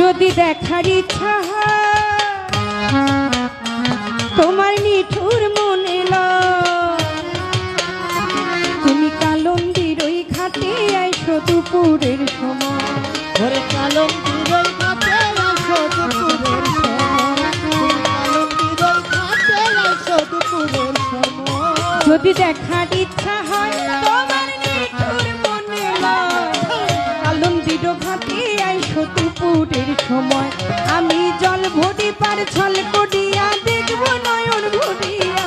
যদি দেখার ইচ্ছা তোমার নিঠুর মনে তুমি কালন্দির ওই ঘাটে আইসো দুপুরের সময়। ঘাটে দুপুরের সময়। যদি দেখার ইচ্ছা হয় আইসো দুপুরের সময়। আমি জল ভরি পার ছল করিয়া দেখব নয়ন ভরিয়া।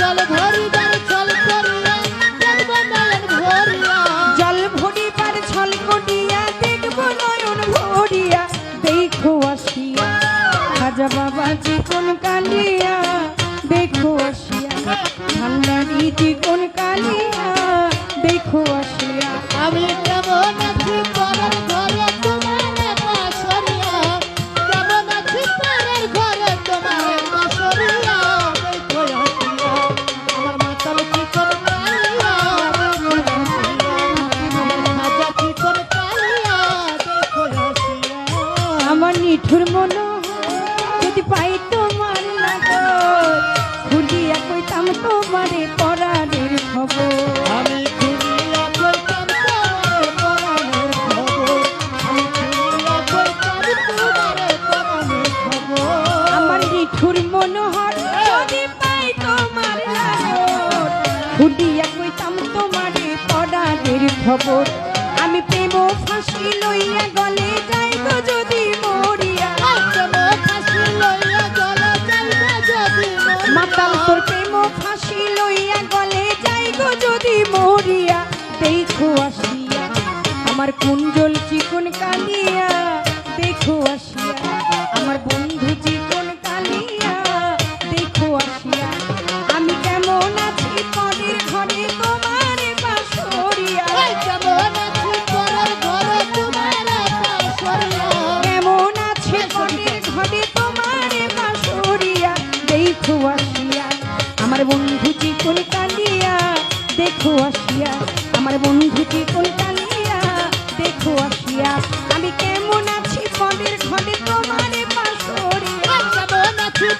জল ভরিবার ছল করিয়া দেখব নয়ন ভরিয়া। জল ভরি পার ছল করিয়া দেখব নয়ন ভরিয়া। দেখো আসিয়া খাজা বাবা চিকন কালিয়া। দেখো আসিয়া ভান্ডারি চিকন কালিয়া। দেখো আসিয়া। আমি আমার নিঠুর মনো যদি পাই তোমার লাগর খুলিয়া কইতাম তোমারে পরাণের খবর। আমি মনোহর যদি পাই তোমার কইতাম তোমারে পরাণের খবর। প্রেম ফাঁসি লইয়া গলে যাইব যদি আমার কুঞ্জল চিকন কালিয়া দেখো আসিয়া। আমার বন্ধু চিকন কালিয়া দেখো আসিয়া। আমি কেমন আছি পরের ঘরে তোমার বাসরিয়া। কেমন আছে পরের ঘরে তোমার বাসরিয়া দেখো আসিয়া। আমার বন্ধু চিকন কালিয়া দেখো আসিয়া। আমার বন্ধু চিকন